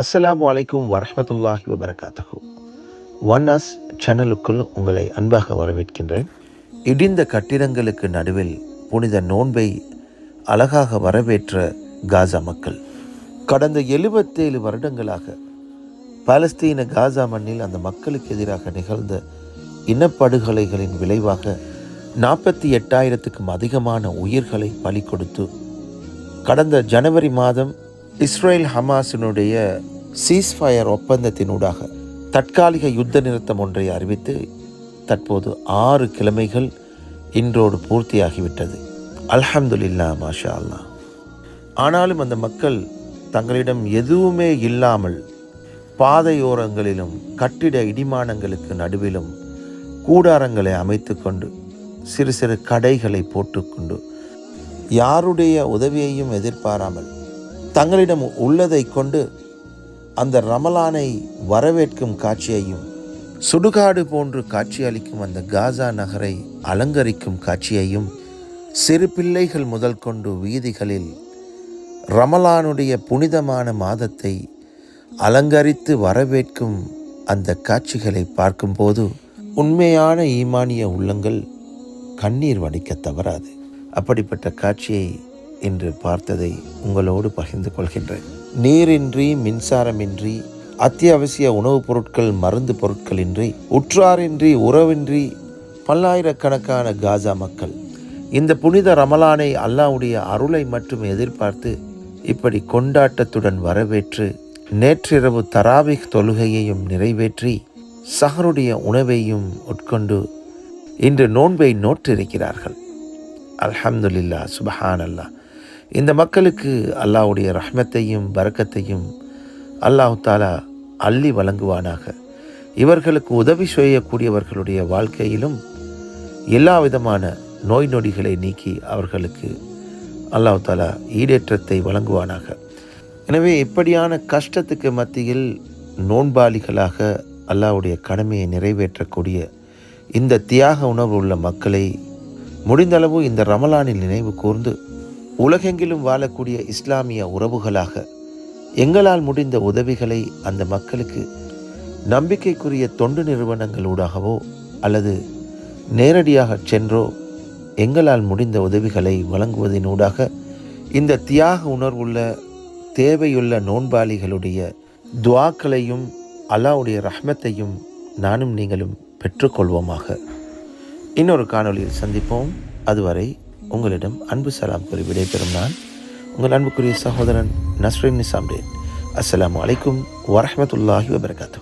அஸ்ஸலாமு அலைக்கும் வரமத்துல்லாஹி வபரகாத்தகு ஒன் அஸ் சேனலுக்குள் உங்களை அன்பாக வரவேற்கின்றேன். இடிந்த கட்டிடங்களுக்கு நடுவில் புனித நோன்பை அழகாக வரவேற்ற காசா மக்கள். கடந்த எழுபத்தேழு வருடங்களாக பாலஸ்தீன காசா மண்ணில் அந்த மக்களுக்கு எதிராக நிகழ்ந்த இனப்படுகொலைகளின் விளைவாக நாற்பத்தி எட்டாயிரத்துக்கும் அதிகமான உயிர்களை பலி கொடுத்து கடந்த ஜனவரி மாதம் இஸ்ரேல் ஹமாஸினுடைய சீஸ்ஃபயர் ஒப்பந்தத்தினூடாக தற்காலிக யுத்த நிறுத்தம் ஒன்றை அறிவித்து தற்போது ஆறு கிழமைகள் இன்றோடு பூர்த்தியாகிவிட்டது. அல்ஹம்துலில்லா மாஷா அல்லா ஆனாலும் அந்த மக்கள் தங்களிடம் எதுவுமே இல்லாமல் பாதையோரங்களிலும் கட்டிட இடிமானங்களுக்கு நடுவிலும் கூடாரங்களை அமைத்துக்கொண்டு சிறு சிறு கடைகளை போட்டுக்கொண்டு யாருடைய உதவியையும் எதிர்பாராமல் தங்களிடம் உள்ளதை கொண்டு அந்த ரமலானை வரவேற்கும் காட்சியையும் சுடுகாடு போன்று காட்சியளிக்கும் அந்த காசா நகரை அலங்கரிக்கும் காட்சியையும் சிறு பிள்ளைகள் முதல் கொண்டு வீதிகளில் ரமலானுடைய புனிதமான மாதத்தை அலங்கரித்து வரவேற்கும் அந்த காட்சிகளை பார்க்கும்போது உண்மையான ஈமானிய உள்ளங்கள் கண்ணீர் வடிக்க தவறாது. அப்படிப்பட்ட காட்சியை இன்று பார்த்ததை உங்களோடு பகிர்ந்து கொள்கின்றேன். நீரின்றி மின்சாரமின்றி அத்தியாவசிய உணவுப் பொருட்கள் மருந்து பொருட்களின்றி உற்றாரின்றி உறவின்றி பல்லாயிரக்கணக்கான காசா மக்கள். இந்த புனித ரமலானை அல்லாவுடைய அருளை மட்டும் எதிர்பார்த்து இப்படி கொண்டாட்டத்துடன் வரவேற்று நேற்றிரவு தராவிக் தொழுகையையும் நிறைவேற்றி சஹருடைய உணவையும் உட்கொண்டு இன்று நோன்பை நோற்றிருக்கிறார்கள். அல்ஹம்துலில்லா சுபஹான் அல்லாஹ் இந்த மக்களுக்கு அல்லாஹ்வுடைய ரஹ்மத்தையும் பரக்கத்தையும் அல்லாஹ் தாலா அள்ளி வழங்குவானாக. இவர்களுக்கு உதவி செய்யக்கூடியவர்களுடைய வாழ்க்கையிலும் எல்லா விதமான நோய் நொடிகளை நீக்கி அவர்களுக்கு அல்லாஹ் தாலா ஈடேற்றத்தை வழங்குவானாக. எனவே இப்படியான கஷ்டத்துக்கு மத்தியில் நோன்பாளிகளாக அல்லாஹ்வுடைய கடமையை நிறைவேற்றக்கூடிய இந்த தியாக உணர்வு உள்ள மக்களை முடிந்தளவு இந்த ரமலானில் நினைவு கூர்ந்து உலகெங்கிலும் வாழக்கூடிய இஸ்லாமிய உறவுகளாக எங்களால் முடிந்த உதவிகளை அந்த மக்களுக்கு நம்பிக்கைக்குரிய தொண்டு நிறுவனங்களூடாகவோ அல்லது நேரடியாக சென்றோ எங்களால் முடிந்த உதவிகளை வழங்குவதனூடாக இந்த தியாக உணர்வுள்ள தேவையுள்ள நோன்பாளிகளுடைய துவாக்களையும் அல்லாவுடைய ரஹ்மத்தையும் நானும் நீங்களும் பெற்றுக்கொள்வோமாக. இன்னொரு காணொளியில் சந்திப்போம். அதுவரை உங்களிடம் அன்பு சலாம் கூறி விடைபெறும் நான் உங்கள் அன்புக்குரிய சகோதரன் நஸ்ரின் நிசாம்டேன் அஸ்லாம் அலைக்கும் வரமத்துல்லாஹி வபர்காத்தூ